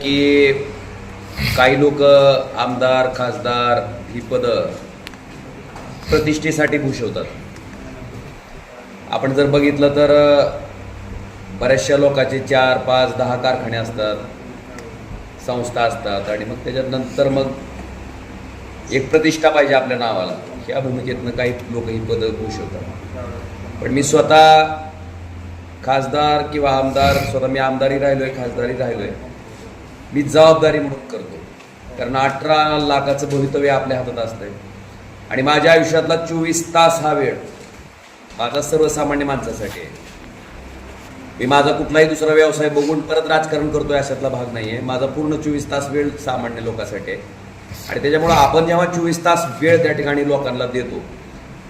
की काही लोक आमदार खासदार ही पदं प्रतिष्ठेसाठी भूषवतात. आपण जर बघितलं तर बऱ्याचशा लोकांचे चार पाच दहा कारखाने असतात संस्था असतात आणि मग त्याच्यानंतर मग एक प्रतिष्ठा पाहिजे आपल्या नावाला. ह्या भूमिकेतनं काही लोक ही पदं भूषवतात. पण मी स्वतः खासदार किंवा आमदार स्वतः मी आमदारी राहिलो आहे खासदारी राहिलो आहे मी जबाबदारी म्हणून करतो कारण अठरा लाखाचं भवितव्य आपल्या हातात असतंय. आणि माझ्या आयुष्यातला चोवीस तास हा वेळ माझा सर्वसामान्य माणसासाठी आहे. मी माझा कुठलाही दुसरा व्यवसाय बघून परत राजकारण करतोय अशातला भाग नाही आहे माझा पूर्ण चोवीस तास वेळ सामान्य लोकांसाठी आहे. आणि त्याच्यामुळं आपण जेव्हा चोवीस तास वेळ त्या ठिकाणी लोकांना देतो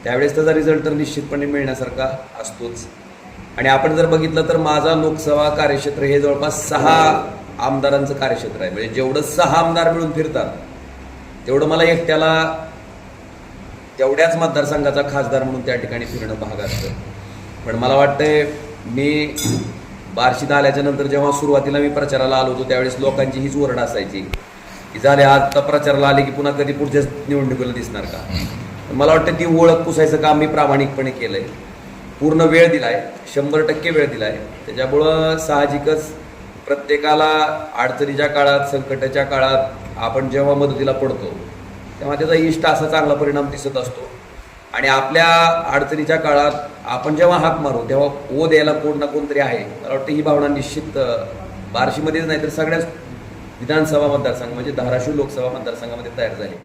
त्यावेळेस त्याचा रिझल्ट तर निश्चितपणे मिळण्यासारखा असतोच. आणि आपण जर बघितलं तर माझा लोकसभा कार्यक्षेत्र हे जवळपास सहा आमदारांचं कार्यक्षेत्र आहे. म्हणजे जेवढं सहा आमदार मिळून फिरतात तेवढं मला एकट्याला तेवढ्याच मतदारसंघाचा खासदार म्हणून त्या ठिकाणी फिरणं भाग असतं. पण मला वाटतंय मी बार्शीत आल्याच्यानंतर जेव्हा सुरुवातीला मी प्रचाराला आलो होतो त्यावेळेस लोकांची हीच ओरड असायची की झाले आता प्रचाराला आले की पुन्हा कधी पुढच्याच निवडणुकीला दिसणार का? मला वाटतं ती ओळख पुसायचं काम मी प्रामाणिकपणे केलंय. पूर्ण वेळ दिलाय शंभर टक्के वेळ दिला आहे त्याच्यामुळं साहजिकच प्रत्येकाला अडचणीच्या काळात संकटाच्या काळात आपण जेव्हा मदतीला पडतो तेव्हा त्याचा इष्ट असा चांगला परिणाम दिसत असतो. आणि आपल्या अडचणीच्या काळात आपण जेव्हा हाक मारू तेव्हा ओ द्यायला कोण ना कोणतरी आहे. मला वाटतं ही भावना निश्चित बार्शीमध्येच नाही तर सगळ्याच विधानसभा मतदारसंघ म्हणजे धाराशिव लोकसभा मतदारसंघामध्ये तयार झाली.